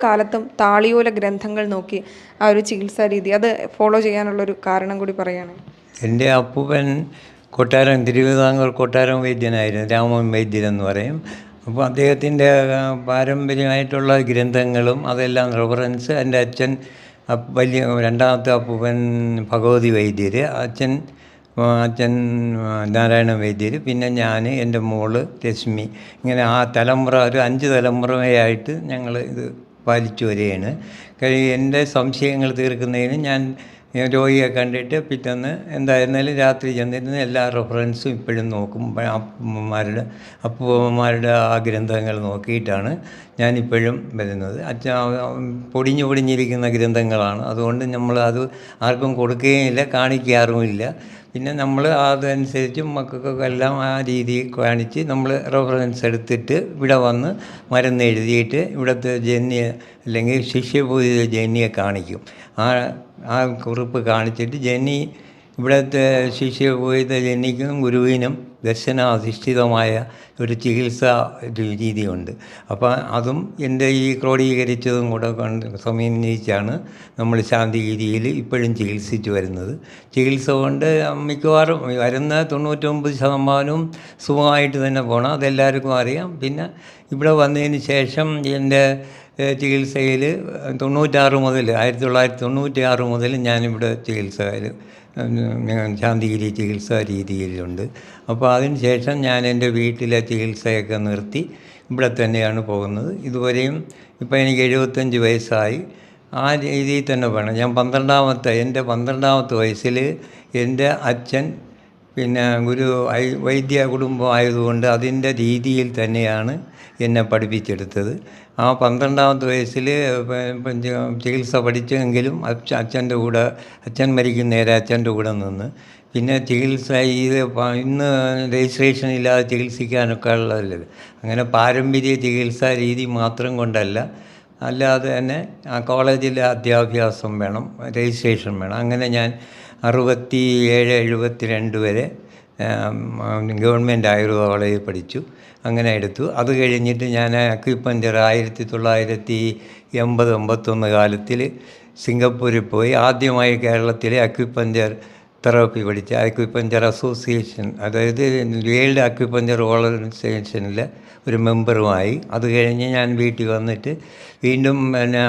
കാലത്തും താളിയോല ഗ്രന്ഥങ്ങൾ നോക്കി ആ ഒരു ചികിത്സാ രീതി അത് ഫോളോ ചെയ്യാനുള്ളൊരു കാരണം കൂടി പറയുകയാണ്. എന്റെ അപ്പൂപ്പൻ കൊട്ടാരം തിരുവിതാംകൂർ കൊട്ടാരം വൈദ്യനായിരുന്നു രാമൻ വൈദ്യൻ എന്ന് പറയും. അപ്പോൾ അദ്ദേഹത്തിന്റെ പാരമ്പര്യമായിട്ടുള്ള ഗ്രന്ഥങ്ങളും അതെല്ലാം റെഫറൻസ് എന്റെ അച്ഛൻ വലിയ രണ്ടാമത്തെ അപ്പൂപ്പൻ ഭഗവതി വൈദ്യർ അച്ഛൻ അച്ഛൻ നാരായണ വൈദ്യർ പിന്നെ ഞാൻ എന്റെ മോൾ രശ്മി. ഇങ്ങനെ ആ തലമുറ ഒരു അഞ്ച് തലമുറയായിട്ട് ഞങ്ങൾ ഇത് പാലിച്ചു വരികയാണ്. എന്റെ സംശയങ്ങൾ തീർക്കുന്നതിന് ഞാൻ രോഗിയെ കണ്ടിട്ട് പിറ്റേന്ന് എന്തായിരുന്നാലും രാത്രി ചെന്നിരുന്ന് എല്ലാ റെഫറൻസും ഇപ്പോഴും നോക്കും. അപ്പന്മാരുടെ അപ്പൂമ്മമാരുടെ ആ ഗ്രന്ഥങ്ങൾ നോക്കിയിട്ടാണ് ഞാനിപ്പോഴും വരുന്നത്. അച്ഛൻ പൊടിഞ്ഞു പൊടിഞ്ഞിരിക്കുന്ന ഗ്രന്ഥങ്ങളാണ്. അതുകൊണ്ട് നമ്മൾ അത് ആർക്കും കൊടുക്കുകയില്ല കാണിക്കാറുമില്ല. പിന്നെ നമ്മൾ അതനുസരിച്ച് മക്കൾക്കൊക്കെ എല്ലാം ആ രീതി കാണിച്ച് നമ്മൾ റെഫറൻസ് എടുത്തിട്ട് ഇവിടെ വന്ന് മരുന്ന് എഴുതിയിട്ട് ഇവിടുത്തെ ജന്യ അല്ലെങ്കിൽ ശിഷ്യപൂജിത ജന്യെ കാണിക്കും. ആ ആ കുറിപ്പ് കാണിച്ചിട്ട് ജന്നി ഇവിടുത്തെ ശിഷ്യദ്വൈത ജനിക്കും ഗുരുവിനും ദർശനാധിഷ്ഠിതമായ ഒരു ചികിത്സാ രീതിയുണ്ട്. അപ്പോൾ അതും എന്റെ ഈ ക്രോഡീകരിച്ചതും കൂടെ കണ്ട് സമന്വയിച്ചാണ് നമ്മൾ ശാന്തിഗിരിയിൽ ഇപ്പോഴും ചികിത്സിച്ചു വരുന്നത്. ചികിത്സ കൊണ്ട് മിക്കവാറും വരുന്ന തൊണ്ണൂറ്റൊമ്പത് ശതമാനവും സുഖമായിട്ട് തന്നെ പോകണം അതെല്ലാവർക്കും അറിയാം. പിന്നെ ഇവിടെ വന്നതിന് ശേഷം എന്റെ ചികിത്സയിൽ തൊണ്ണൂറ്റാറ് മുതൽ ആയിരത്തി തൊള്ളായിരത്തി തൊണ്ണൂറ്റി ആറ് മുതൽ ഞാനിവിടെ ചികിത്സ ശാന്തിഗിരി ചികിത്സാ രീതിയിലുണ്ട്. അപ്പോൾ അതിന് ശേഷം ഞാൻ എന്റെ വീട്ടിലെ ചികിത്സയൊക്കെ നിർത്തി ഇവിടെ തന്നെയാണ് പോകുന്നത്. ഇതുവരെയും ഇപ്പോൾ എനിക്ക് എഴുപത്തഞ്ച് വയസ്സായി. ആ രീതിയിൽ തന്നെ വേണം. ഞാൻ പന്ത്രണ്ടാമത്തെ എന്റെ പന്ത്രണ്ടാമത്തെ വയസ്സിൽ എന്റെ അച്ഛൻ പിന്നെ ഗുരു വൈദ്യ കുടുംബം ആയതുകൊണ്ട് അതിന്റെ രീതിയിൽ തന്നെയാണ് എന്നെ പഠിപ്പിച്ചെടുത്തത്. ആ പന്ത്രണ്ടാമത്തെ വയസ്സിൽ ചികിത്സ പഠിച്ചെങ്കിലും അച്ഛ അച്ഛന്റെ കൂടെ അച്ഛൻ മരിക്കുന്ന നേരെ അച്ഛന്റെ കൂടെ നിന്ന്. പിന്നെ ചികിത്സ ഇത് ഇന്ന് രജിസ്ട്രേഷൻ ഇല്ലാതെ ചികിത്സിക്കാനൊക്കെ ഉള്ളതല്ലേ? അങ്ങനെ പാരമ്പര്യ ചികിത്സാ രീതി മാത്രം കൊണ്ടല്ല. അല്ലാതെ തന്നെ ആ കോളേജിലെ അധ്യാഭ്യാസം വേണം രജിസ്ട്രേഷൻ വേണം. അങ്ങനെ ഞാൻ അറുപത്തി ഏഴ് എഴുപത്തി രണ്ട് വരെ ഗവൺമെന്റ് ആയുർവേദ കോളേജിൽ പഠിച്ചു. അങ്ങനെ എടുത്തു. അത് കഴിഞ്ഞിട്ട് ഞാൻ അക്യുപഞ്ചർ ആയിരത്തി തൊള്ളായിരത്തി എൺപത് എൺപത്തൊന്ന് കാലത്തിൽ സിംഗപ്പൂരിൽ പോയി. ആദ്യമായി കേരളത്തിലെ അക്വിപ്പഞ്ചർ തെറാപ്പി പഠിച്ച് ആക്യുപഞ്ചർ അസോസിയേഷൻ അതായത് വേൾഡ് ആക്യുപഞ്ചർ ഓർഗനൈസേഷനിലെ ഒരു മെമ്പറുമായി. അത് കഴിഞ്ഞ് ഞാൻ വീട്ടിൽ വന്നിട്ട് വീണ്ടും പിന്നെ